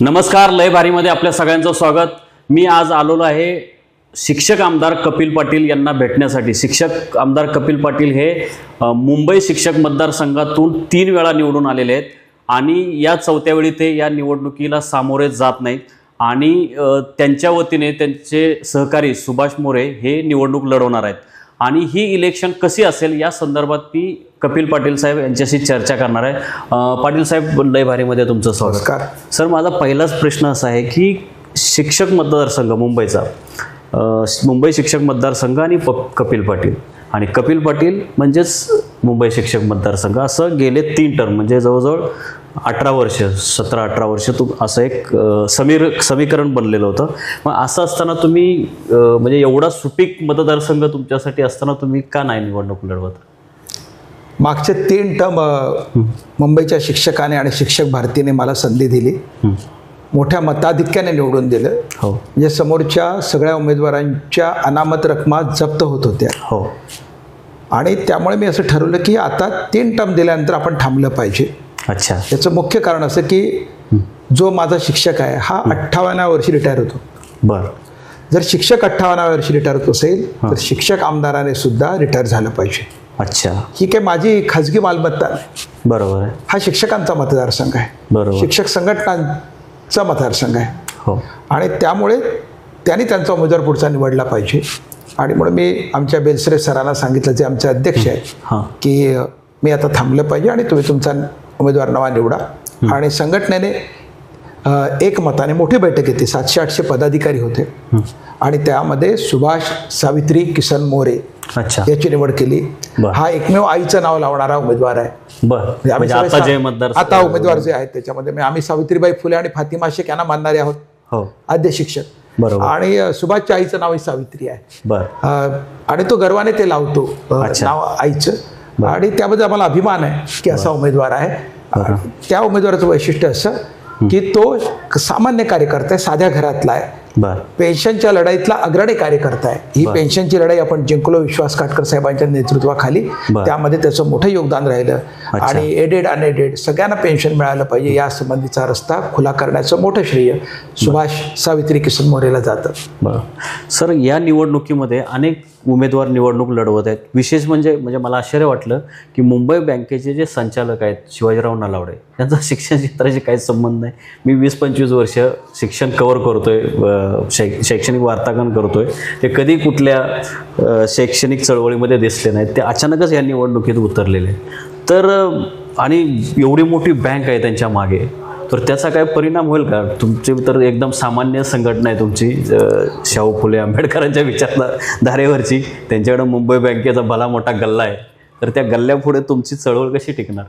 नमस्कार लय भारीमध्ये आपल्या सगळ्यांचं स्वागत. मी आज आलेलो आहे शिक्षक आमदार कपिल पाटील यांना भेटण्यासाठी. शिक्षक आमदार कपिल पाटील हे मुंबई शिक्षक मतदारसंघातून तीन वेळा निवडून आलेले आहेत आणि या चौथ्या वेळी ते या निवडणुकीला सामोरे जात नाहीत आणि त्यांच्या वतीने त्यांचे सहकारी सुभाष मोरे हे निवडणूक लढवणार आहेत. आणि ही इलेक्शन कशी असेल या संदर्भात मी कपिल पाटील साहेब यांच्याशी चर्चा करणार आहे. पाटील साहेब लय भारीमध्ये तुमचं स्वागत. सर माझा पहिलाच प्रश्न असा आहे की शिक्षक मतदारसंघ मुंबईचा. मुंबई शिक्षक मतदारसंघ आणि कपिल पाटील. आणि कपिल पाटील म्हणजेच मुंबई शिक्षक मतदारसंघ. असं गेले तीन टर्म म्हणजे जवळजवळ अठरा वर्ष सतरा अठरा वर्ष तू असं एक समीर समीकरण बनलेलं होतं. मग असं असताना तुम्ही म्हणजे एवढा सुपीक मतदारसंघ तुमच्यासाठी असताना तुम्ही का नाही निवडणूक लढवत? मागचे तीन टर्म मुंबईच्या शिक्षकाने आणि शिक्षक भारतीने मला संधी दिली. मोठ्या मताधिक्याने निवडून दिलं. हो. म्हणजे समोरच्या सगळ्या उमेदवारांच्या अनामत रकमा जप्त होत होत्या. हो. आणि त्यामुळे मी असं ठरवलं की आता तीन टर्म दिल्यानंतर आपण थांबलं पाहिजे. अच्छा. याचं मुख्य कारण असं की जो माझा शिक्षक आहे हा अठ्ठावन्नाव्या वर्षी रिटायर होतो. बरं. जर शिक्षक अठ्ठावन्नाव्या वर्षी रिटायर होत असेल तर शिक्षक आमदाराने सुद्धा रिटायर झालं पाहिजे. अच्छा. ही काही माझी खाजगी मालमत्ता नाही. बरोबर आहे. हा शिक्षकांचा मतदारसंघ आहे. बरोबर. शिक्षक संघटनांचा मतदारसंघ आहे. हो. आणि त्यामुळे त्यांनी त्यांचा उमेदवार पुढचा निवडला पाहिजे. आणि म्हणून मी आमच्या बेलसरे सरांना सांगितलं जे आमचे अध्यक्ष आहेत हां. की मी आता थांबलं पाहिजे आणि तुम्ही तुमचा उमेदवार नवा निवडा. आणि संघटनेने एक मताने मोठी बैठक घेतली. सातशे आठशे पदाधिकारी होते. आणि त्यामध्ये सुभाष सावित्री किसन मोरे अच्छा. याची निवड केली. हा एकमेव आईचं नाव लावणारा उमेदवार आहे. बर. म्हणजे म्हणजे आता उमेदवार जे आहेत त्याच्यामध्ये म्हणजे आम्ही सावित्रीबाई फुले आणि फातिमा शेख यांना मानणारे आहोत. हो. आद्य शिक्षक. बरोबर. आणि सुभाषच्या आईचं नाव ही सावित्री आहे. आणि तो गर्वाने ते लावतो. नाव आईचं. आणि त्याबद्दल आम्हाला अभिमान आहे की असा उमेदवार आहे. त्या उमेदवाराचं वैशिष्ट्य असं की तो सामान्य कार्यकर्ता आहे साध्या घरातला आहे. पेन्शनच्या लढाईतला अग्रणी कार्यकर्ता आहे ही. पेन्शनची लढाई आपण जिंकलो विश्वास काटकर साहेबांच्या नेतृत्वाखाली. त्यामध्ये त्याचं मोठं योगदान राहिलं. आणि एडेड अनएडेड सगळ्यांना पेन्शन मिळालं पाहिजे या संबंधीचा रस्ता खुला करण्याचं मोठं श्रेय सुभाष सावित्री किसन मोरेला जातं. बर. सर या निवडणुकीमध्ये अनेक उमेदवार निवडणूक लढवत आहेत. विशेष म्हणजे म्हणजे मला आश्चर्य वाटलं की मुंबई बँकेचे जे संचालक आहेत शिवाजीराव नलावडे यांचा शिक्षण क्षेत्राशी काहीच संबंध नाही. मी वीस पंचवीस वर्ष शिक्षण कव्हर करतोय शै शैक्षणिक वार्तांकन करतोय. ते कधी कुठल्या शैक्षणिक चळवळीमध्ये दिसले नाहीत. ते अचानकच या निवडणुकीत उतरलेले. तर आणि एवढी मोठी बँक आहे त्यांच्या मागे तर त्याचा काय परिणाम होईल का? तुमची तर एकदम सामान्य संघटना आहे तुमची शाहू फुले आंबेडकरांच्या विचारधारेवरची त्यांच्याकडे मुंबई बँकेचा भला मोठा गल्ला आहे. तर त्या गल्ल्यापुढे तुमची चळवळ कशी टिकणार?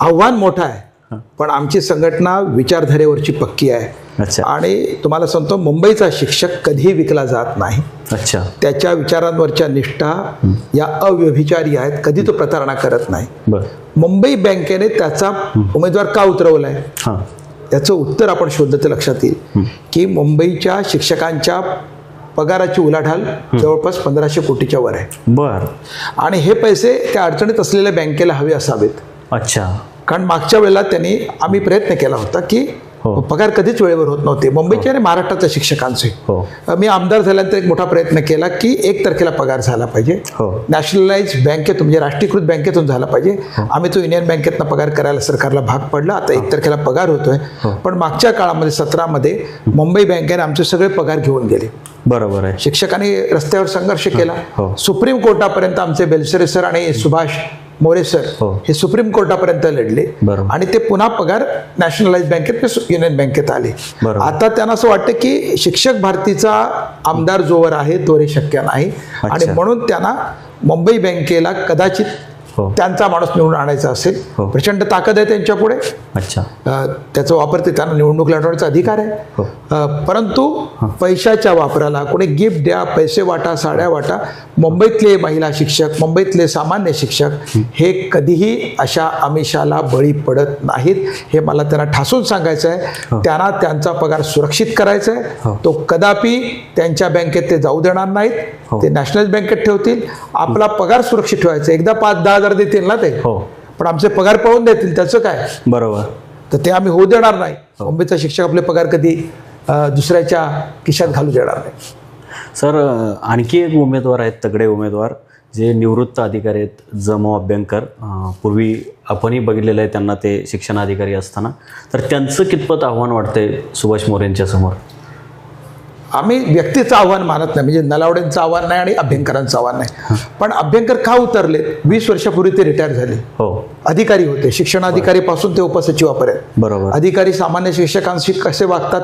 आव्हान मोठं आहे. पण आमची संघटना विचारधारेवरची पक्की आहे. अच्छा. आणि तुम्हाला सांगतो मुंबईचा शिक्षक कधीही विकला जात नाही. अच्छा. त्याच्या विचारांवरच्या निष्ठा या अव्यभिचारी आहेत कधी तो प्रतारणा करत नाही. मुंबई बँकेने त्याचा उमेदवार का उतरवलाय? हां. याचं उत्तर आपण शोधलं तर लक्षात येईल. की मुंबईच्या शिक्षकांच्या पगाराची उलाढाल जवळपास पंधराशे कोटीच्या वर आहे. बर. आणि हे पैसे त्या अडचणीत असलेल्या बँकेला हवे असावेत. अच्छा. कारण मागच्या वेळेला त्यांनी आम्ही प्रयत्न केला होता की. पगार कधीच वेळेवर होत नव्हते. मुंबईचे आणि महाराष्ट्राच्या शिक्षकांचे. हो. मी आमदार झाल्यानंतर एक मोठा प्रयत्न केला की एक तारखेला पगार झाला पाहिजे. हो. नॅशनलाइज बँकेतून म्हणजे राष्ट्रीयकृत बँकेतून झाला पाहिजे. आम्ही तो युनियन बँकेतनं पगार करायला सरकारला भाग पडला. आता एक तारखेला पगार होतोय. पण मागच्या काळामध्ये सतरामध्ये मुंबई बँकेने आमचे सगळे पगार घेऊन गेले. बरोबर आहे. शिक्षकांनी रस्त्यावर संघर्ष केला. हो. सुप्रीम कोर्टापर्यंत आमचे बेलसरे सर आणि सुभाष मोरे सर हो. हे सुप्रीम कोर्टापर्यंत लढले. आणि ते पुन्हा पगार नॅशनलाइज बँकेत युनियन बँकेत आले. आता त्यांना असं वाटतं की शिक्षक भारतीचा आमदार जोवर आहे तोवर हे शक्य नाही आणि. म्हणून त्यांना मुंबई बँकेला कदाचित त्यांचा माणूस निवडून आणायचा असेल. हो. प्रचंड ताकद आहे त्यांच्या पुढे. अच्छा. त्याचा वापर ते त्यांना निवडणूक लढवण्याचा अधिकार आहे. हो. परंतु पैशाच्या वापराला कोणी गिफ्ट द्या पैसे वाटा साड्या वाटा मुंबईतले महिला शिक्षक मुंबईतले सामान्य शिक्षक हे. कधीही अशा आमिषाला बळी पडत नाहीत. हे मला त्यांना ठासून सांगायचं आहे. त्यांना त्यांचा पगार सुरक्षित करायचा आहे. हो. तो कदापि त्यांच्या बँकेत ते जाऊ देणार नाहीत. हो. ते नॅशनल बँकेत ठेवतील. आपला पगार सुरक्षित ठेवायचा एकदा पाच दहा हजार देतील ना ते? हो. पण आमचे पगार पळून देतील त्याचं काय? बरोबर. तर ते आम्ही होऊ देणार नाही. मुंबईचा शिक्षक आपले पगार कधी दुसऱ्याच्या खिशात घालू देणार नाही. सर आणखी एक उमेदवार आहेत तगडे उमेदवार जे निवृत्त अधिकारी आहेत जमो अभ्यंकर. पूर्वी आपणही बघितलेलं आहे त्यांना ते शिक्षण अधिकारी असताना. तर त्यांचं कितपत आव्हान वाटतंय सुभाष मोरेंच्या समोर? आम्ही व्यक्तीचं आव्हान मानत नाही म्हणजे नलावडेंचं आव्हान नाही आणि अभ्यंकरांचं आव्हान नाही. पण अभ्यंकर का उतरले वीस वर्षापूर्वी ते रिटायर झाले. हो. अधिकारी होते शिक्षण अधिकारी पासून ते उपसचिवापर्यंत बरोबर. अधिकारी सामान्य शिक्षकांशी कसे वागतात?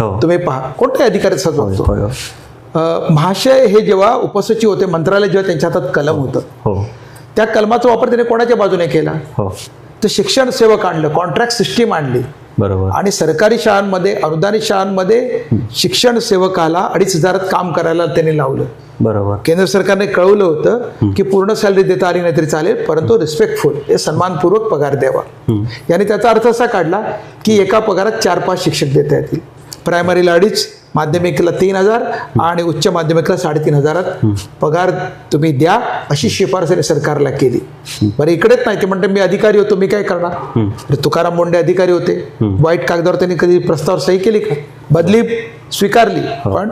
हो. तुम्ही पहा. कोणत्याही अधिकारी वागतो हो. महाशय हे जेव्हा उपसचिव होते मंत्रालय जेव्हा त्यांच्या हातात कलम होतं हो. त्या कलमाचा वापर त्याने कोणाच्या बाजूने केला? हो. तर शिक्षण सेवक आणलं कॉन्ट्रॅक्ट सिस्टीम आणली. बरोबर. आणि सरकारी शाळांमध्ये अनुदानित शाळांमध्ये शिक्षण सेवकाला अडीच हजारात काम करायला त्यांनी लावलं. बरोबर. केंद्र सरकारने कळवलं होतं की पूर्ण सॅलरी देता आली नाही तरी चालेल परंतु रिस्पेक्टफुल हे सन्मानपूर्वक पगार द्यावा. याने त्याचा अर्थ असा काढला की एका पगारात चार पाच शिक्षक देता येतील. प्रायमरीला अडीच माध्यमिकला तीन हजार आणि उच्च माध्यमिकला साडेतीन हजारात. पगार तुम्ही द्या अशी शिफारस सरकारला केली. बरं इकडेच नाही ते म्हणते मी अधिकारी होतो मी काय करणार? तुकाराम मुंडे अधिकारी होते. वाईट कागदावर त्यांनी कधी प्रस्ताव सही केली का? बदली स्वीकारली. पण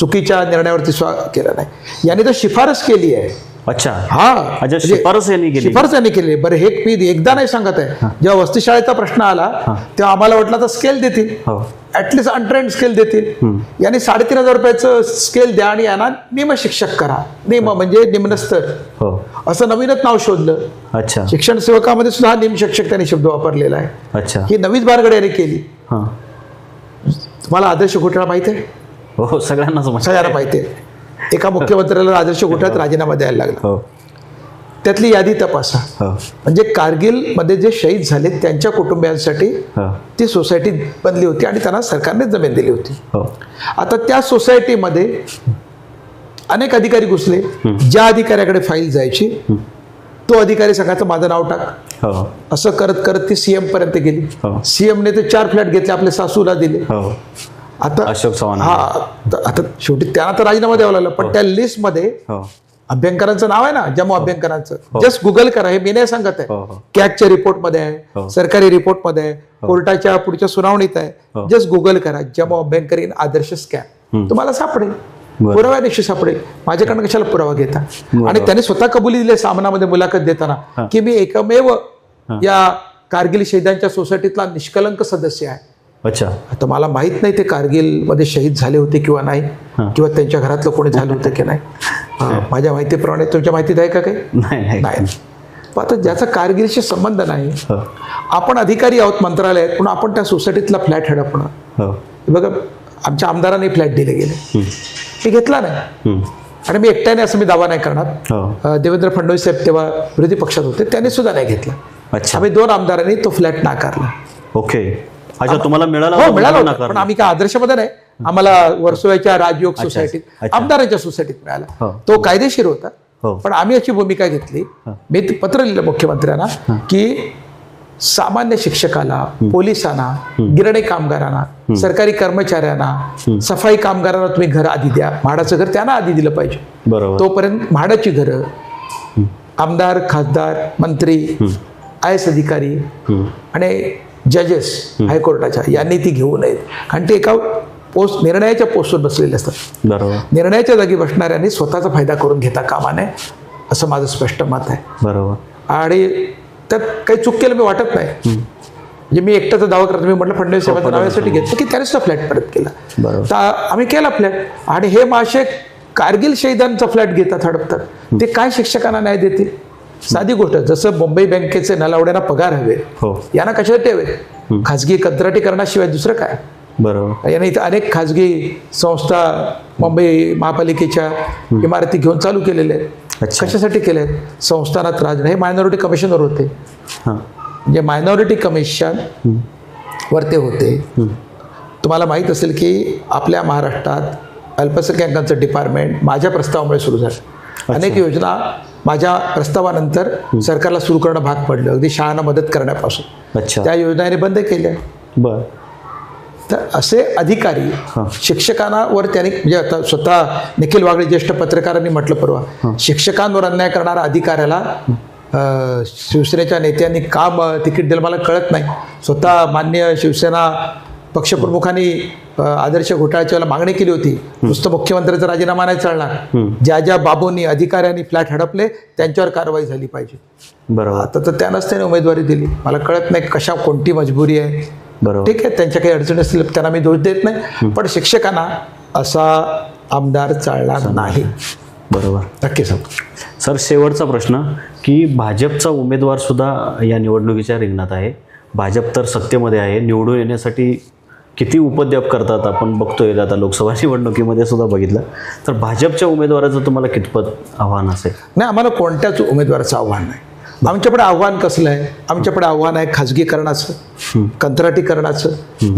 चुकीच्या निर्णयावरती स्वा केला नाही. याने तर शिफारस केली आहे. अच्छा. हा म्हणजे शिफारस यांनी केली. शिफारस यांनी केली. बरं हे मी एकदा नाही सांगत आहे. जेव्हा वस्तीशाळेचा प्रश्न आला तेव्हा आम्हाला वाटलं तर स्केल देतील. ऍटलिस्ट अनट्रेंड स्केल देतील. यांनी साडेतीन हजार रुपयाचं स्केल द्या आणि यांना निम शिक्षक करा. निम म्हणजे निम्नस्तर हो. असं नवीनच नाव शोधलं. अच्छा. शिक्षण सेवकामध्ये सुद्धा निम शिक्षक त्यांनी शब्द वापरलेला आहे. अच्छा. ही नवीच बारगड याने केली. तुम्हाला आदर्श घोटाळा माहिती आहे? हो सगळ्यांनाच माहिती सगळ्यांना माहिती आहे. एका मुख्यमंत्र्याला आदर्श घोटाळ्यात राजीनामा द्यायला लागला? हो. त्यातली यादी तपासा. हो. म्हणजे कारगिलमध्ये जे शहीद झाले त्यांच्या कुटुंबियांसाठी हो. ती सोसायटी बनली होती आणि त्यांना सरकारने जमीन दिली होती. हो. आता त्या सोसायटीमध्ये अनेक अधिकारी घुसले. ज्या अधिकाऱ्याकडे फाईल जायची तो अधिकारी सांगायचं माझं नाव टाक. हो. असं करत करत ती सीएम पर्यंत गेली. हो. सीएमने ते चार फ्लॅट घेतले आपल्या सासूला दिले. हो. आता अशोक चव्हाण हा आता शेवटी त्यांना तर राजीनामा द्यावा लागला पण त्या लिस्टमध्ये हो. अभ्यंकरांचं नाव आहे ना जम्मू अभ्यंकरांचं. जस्ट गुगल करा हे मी नाही सांगत हो, आहे हो. कॅगच्या रिपोर्टमध्ये आहे हो. सरकारी रिपोर्टमध्ये आहे कोर्टाच्या पुढच्या सुनावणीत आहे. हो. जस्ट गुगल करा जम्मू अभ्यंकर इन आदर्श स्कॅम तुम्हाला सापडेल. बरं. पुराव्यानिशी सापडेल. माझ्याकडनं कशाला पुरावा घेता? आणि त्याने स्वतः कबुली दिली सामनामध्ये मुलाखत देताना की मी एकमेव या कारगिल शहीदांच्या सोसायटीतला निष्कलंक सदस्य आहे. अच्छा. आता मला माहीत नाही ते कारगिलमध्ये शहीद झाले होते किंवा नाही किंवा त्यांच्या घरातलं कोणी झालं होतं की नाही. माझ्या माहितीप्रमाणे तुमच्या माहितीत आहे का काही? नाही नाही. आता ज्याचा कारगिलशी संबंध नाही आपण अधिकारी आहोत मंत्रालयात पण आपण त्या सोसायटीतला फ्लॅट हडपणार हो. बघा आमच्या आमदारांनी फ्लॅट दिले गेले. मी घेतला नाही. आणि मी एकट्याने असं मी दावा नाही करणार. देवेंद्र फडणवीस साहेब तेव्हा विरोधी पक्षात होते त्यांनी सुद्धा नाही घेतला. अच्छा. आम्ही दोन आमदारांनी तो फ्लॅट नाकारला. ओके. अच्छा तुम्हाला मिळाला हो मिळाला होता. पण आम्ही काय आदर्शमध्ये नाही. आम्हाला वर्सोव्याच्या राजयोग सोसायटीत. आमदारांच्या सोसायटीत मिळाला. हो. तो कायदेशीर होता हो. पण आम्ही याची भूमिका घेतली. मी पत्र लिहिलं मुख्यमंत्र्यांना की सामान्य शिक्षकाला पोलिसांना गिरणे कामगारांना सरकारी कर्मचाऱ्यांना सफाई कामगारांना तुम्ही घर आधी द्या. म्हाडाचं घर त्यांना आधी दिलं पाहिजे. बरोबर. तोपर्यंत म्हाडाची घरं आमदार खासदार मंत्री आय एस अधिकारी. आणि जजेस हायकोर्टाच्या यांनी ती घेऊ नयेत कारण ते एका पोस्ट निर्णयाच्या पोस्टवर बसलेले असतात. बरोबर. निर्णयाच्या जागी बसणाऱ्यांनी स्वतःचा फायदा करून घेता कामा नये असं माझं स्पष्ट मत आहे. बरोबर. आणि त्यात काही चूक केलं मी वाटत नाही. म्हणजे मी एकट्याचा दावा करतो मी म्हटलं फडणवीस साहेबांच्या नावासाठी घेतलं की त्याने सुद्धा फ्लॅट परत केला. बरोबर. तर आम्ही केला फ्लॅट. आणि हे माशे कारगिल शहीदांचा फ्लॅट घेतात हडपतात. ते काय शिक्षकांना न्याय देतील? साधी गोष्ट जसं मुंबई बँकेचे नलावड्यांना पगार हवे हो. यांना कशाला ठेवे खाजगी कंत्राटीकरणाशिवाय दुसरं काय? बरोबर. याने इथं अनेक खाजगी संस्था मुंबई महापालिकेच्या इमारती घेऊन चालू केलेल्या आहेत. कशासाठी केले आहेत? संस्थानात राज हे मायनॉरिटी कमिशनवर होते. हां. म्हणजे मायनॉरिटी कमिशन वर ते होते तुम्हाला माहीत असेल की आपल्या महाराष्ट्रात अल्पसंख्याकांचं डिपार्टमेंट माझ्या प्रस्तावामुळे सुरू झालं. अनेक योजना माझ्या प्रस्तावानंतर सरकारला सुरू करणं भाग पडलं. अगदी शाळांना मदत करण्यापासून. अच्छा. त्या योजनाने बंद केल्या. बर. तर असे अधिकारी शिक्षकांना वर त्याने म्हणजे आता स्वतः निखिल वागळे ज्येष्ठ पत्रकारांनी म्हटलं परवा. शिक्षकांवर अन्याय करणाऱ्या अधिकाऱ्याला शिवसेनेच्या नेत्यांनी का तिकीट दिलं? मला कळत नाही. स्वतः मान्य शिवसेना पक्षप्रमुखांनी आदर्श घोटाळ्याच्या वेळेला मागणी केली होती. नुसतं मुख्यमंत्र्याचा राजीनामा नाही चालणार. ज्या ज्या बाबूंनी अधिकाऱ्यांनी फ्लॅट हडपले त्यांच्यावर कारवाई झाली पाहिजे. बरोबर. आता तर त्यानंच त्याने उमेदवारी दिली. मला कळत नाही कशा कोणती मजबुरी आहे. बरोबर. ठीक आहे त्यांच्या काही अडचणी असतील त्यांना मी दोष देत नाही. पण शिक्षकांना असा आमदार चालणार नाही. बरोबर. नक्की सांग सर शेवटचा प्रश्न की भाजपचा उमेदवार सुद्धा या निवडणुकीच्या रिंगणात आहे. भाजप तर सत्तेमध्ये आहे. निवडून येण्यासाठी किती उपद्व्याप करतात आपण बघतोय. आता लोकसभा निवडणुकीमध्ये सुद्धा बघितलं. तर भाजपच्या उमेदवाराचं तुम्हाला कितपत आव्हान असेल? नाही आम्हाला कोणत्याच उमेदवाराचं आव्हान नाही. आमच्याकडे आव्हान कसलं आहे? आमच्याकडे आव्हान आहे खाजगीकरणाचं कंत्राटीकरणाचं.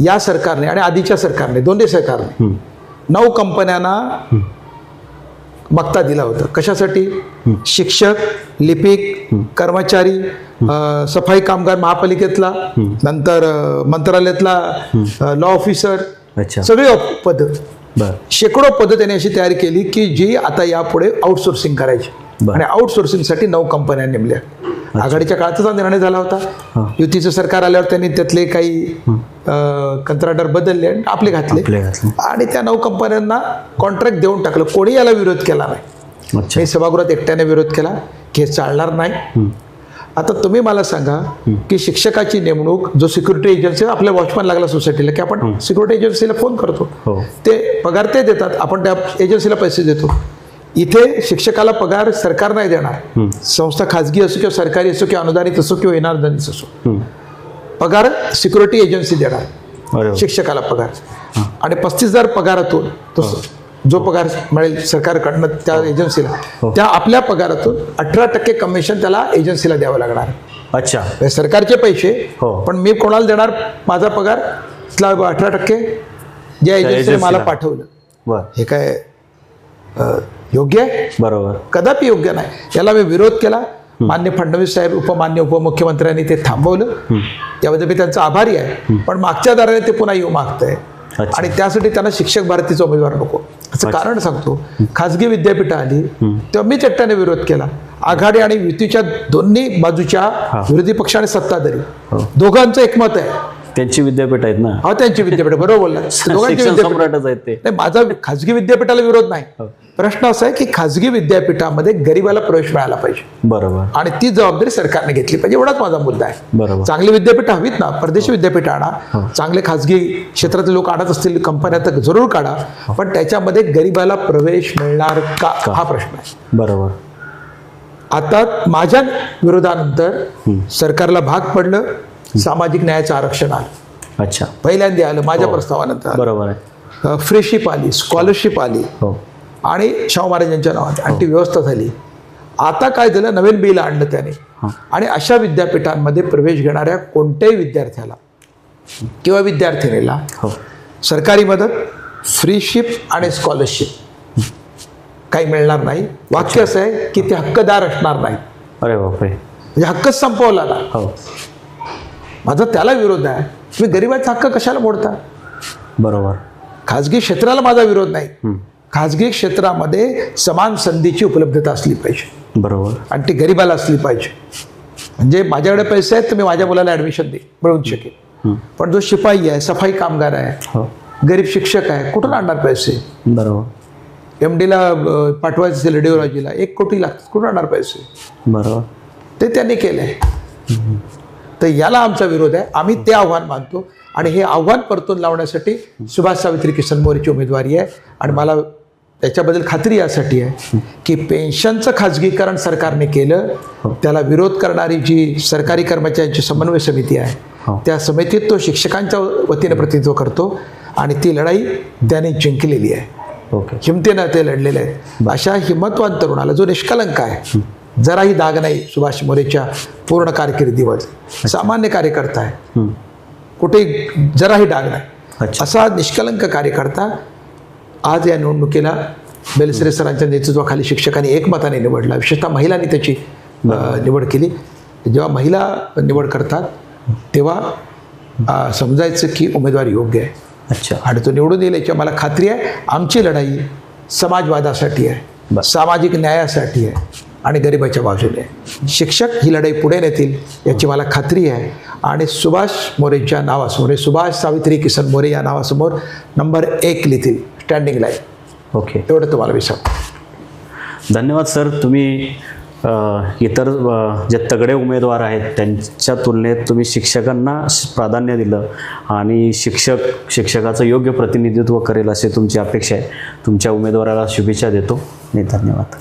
या सरकारने आणि आधीच्या सरकारने दोन्ही सरकारने नऊ कंपन्यांना मागता दिला होता. कशासाठी? शिक्षक लिपिक कर्मचारी सफाई कामगार महापालिकेतला नंतर मंत्रालयातला लॉ ऑफिसर सगळे पद. शेकडो पद्धत त्यांनी अशी तयारी केली की जी आता यापुढे आउटसोर्सिंग करायची. आणि आउटसोर्सिंगसाठी नऊ कंपन्या नेमल्या. आघाडीच्या काळातच हा निर्णय झाला होता. युतीचं सरकार आल्यावर त्यांनी त्यातले काही कंत्राटर बदलले आणि आपले घातले. आणि त्या नऊ कंपन्यांना कॉन्ट्रॅक्ट देऊन टाकलं. कोणी याला विरोध केला नाही. मी सभागृहात एकट्याने विरोध केला. की हे चालणार नाही. आता तुम्ही मला सांगा की शिक्षकाची नेमणूक जो सिक्युरिटी एजन्सी आपल्या वॉचमॅन लागला सोसायटीला की आपण सिक्युरिटी एजन्सीला फोन करतो. हो. ते पगार ते देतात. आपण त्या एजन्सीला पैसे देतो. इथे शिक्षकाला पगार सरकार नाही देणार. संस्था खाजगी असो किंवा सरकारी असो किंवा अनुदानित असो किंवा इनानुदानित असो. पगार सिक्युरिटी एजन्सी देणार. शिक्षकाला पगार. आणि पस्तीस हजार पगारातून तो जो पगार मिळेल सरकारकडनं त्या एजन्सीला त्या आपल्या पगारातून अठरा टक्के कमिशन त्याला एजन्सीला द्यावं लागणार. अच्छा. सरकारचे पैसे हो. पण मी कोणाला देणार माझा पगार? अठरा टक्के. ज्या एजन्सीने. मला पाठवलं. हे काय योग्य आहे? बरोबर. कदापि योग्य नाही. याला मी विरोध केला. मान्य फडणवीस साहेब उपमान्य उपमुख्यमंत्र्यांनी ते थांबवलं. याबद्दल मी त्यांचा आभारी आहे. पण मागच्या दाराने ते पुन्हा येऊ मागतंय. अच्छा. आणि त्यासाठी त्यांना शिक्षक भारतीचा उमेदवार नको. असं कारण सांगतो. खाजगी विद्यापीठं आली तेव्हा मी चट्टाने विरोध केला. आघाडी आणि युतीच्या दोन्ही बाजूच्या विरोधी पक्ष आणि सत्ताधारी. हो. दोघांचं एकमत आहे. त्यांची विद्यापीठ आहेत ना. हा त्यांची विद्यापीठ बरोबर बोलला दोघांची विद्यापीठ. आहेत ते. नाही माझा खाजगी विद्यापीठाला विरोध नाही. हो. प्रश्न असा आहे की खाजगी विद्यापीठामध्ये गरिबाला प्रवेश मिळाला पाहिजे. बरोबर. आणि ती जबाबदारी सरकारने घेतली पाहिजे एवढाच माझा मुद्दा आहे. बरोबर. चांगली विद्यापीठ हवीत ना परदेशी विद्यापीठ आणा. चांगले खाजगी क्षेत्रातले लोक आणत असतील कंपन्या तर जरूर काढा. पण त्याच्यामध्ये गरिबाला प्रवेश मिळणार का हा प्रश्न आहे. बरोबर. आता माझ्या विरोधानंतर सरकारला भाग पडलं. सामाजिक न्यायाचं आरक्षण आलं. अच्छा. पहिल्यांदा आलं माझ्या प्रस्तावानंतर बरोबर आहे. फ्रेशिप आली स्कॉलरशिप आली. हो. आणि शाहू महाराजांच्या नावात आणि ती व्यवस्था झाली. आता काय झालं नवीन बिल आणलं त्याने. आणि अशा विद्यापीठांमध्ये प्रवेश घेणाऱ्या कोणत्याही विद्यार्थ्याला किंवा विद्यार्थिनीला हो. सरकारी मदत फ्रीशिप आणि स्कॉलरशिप. काही मिळणार नाही. वाक्य असं आहे की ते हक्कदार असणार नाही अरे बापरे. म्हणजे हक्कच संपवला ना. हो. माझा त्याला विरोध आहे तुम्ही गरिबाचा हक्क कशाला मोडता? बरोबर. खाजगी क्षेत्राला माझा विरोध नाही. खाजगी क्षेत्रामध्ये समान संधीची उपलब्धता असली पाहिजे. बरोबर. आणि ती गरिबाला असली पाहिजे. म्हणजे माझ्याकडे पैसे आहेत तर मी माझ्या मुलाला ॲडमिशन दे. मिळवून शकेल. पण जो शिपाई आहे सफाई कामगार आहे हो. गरीब शिक्षक आहे कुठून आणणार पैसे? बरोबर. एम डीला पाठवायचं रेडिओलॉजीला एक कोटी लागतात. कुठून आणणार पैसे? बरोबर. ते त्यांनी केलं आहे तर याला आमचा विरोध आहे. आम्ही ते आव्हान मानतो. आणि हे आव्हान परतून लावण्यासाठी सुभाष सावित्री किसन मोरेची उमेदवारी आहे. आणि मला त्याच्याबद्दल खात्री यासाठी आहे की पेन्शनचं खाजगीकरण सरकारने केलं. त्याला विरोध करणारी जी सरकारी कर्मचाऱ्यांची समन्वय समिती हो. आहे त्या समितीत तो शिक्षकांच्या वतीने प्रतिनिधित्व करतो. आणि ती लढाई त्याने जिंकलेली आहे. हिमतीनं ते लढलेले आहेत. अशा हिंमतवान तरुणाला जो निष्कलंक आहे जराही दाग नाही सुभाष मोरेच्या पूर्ण कारकिर्दीवर सामान्य कार्यकर्ता आहे. कुठे जराही डाग नाही. अच्छा. असा निष्कलंक कार्यकर्ता आज या निवडणुकीला बेलसरे सरांच्या नेतृत्वाखाली शिक्षकांनी एकमताने निवडला. विशेषतः महिलांनी त्याची निवड केली. जेव्हा महिला निवड करतात तेव्हा समजायचं की उमेदवार योग्य आहे. अच्छा. आणि तो निवडून येईल याची मला खात्री आहे. आमची लढाई समाजवादासाठी आहे. सामाजिक न्यायासाठी आहे. आणि गरिबाच्या बाजूने. शिक्षक ही लढाई पुढे नेतील याची मला खात्री आहे. आणि सुभाष मोरेंच्या नावासमोर सुभाष सावित्री किसन मोरे या नावासमोर नंबर एक लिहितील स्टँडिंग लाईन ओके एवढं तुम्हाला मी सांगतो. धन्यवाद सर. तुम्ही इतर जे तगडे उमेदवार आहेत त्यांच्या तुलनेत तुम्ही शिक्षकांना प्राधान्य दिलं आणि शिक्षक शिक्षकाचं योग्य प्रतिनिधित्व करेल असे तुमची अपेक्षा आहे. तुमच्या उमेदवाराला शुभेच्छा देतो. आणि धन्यवाद.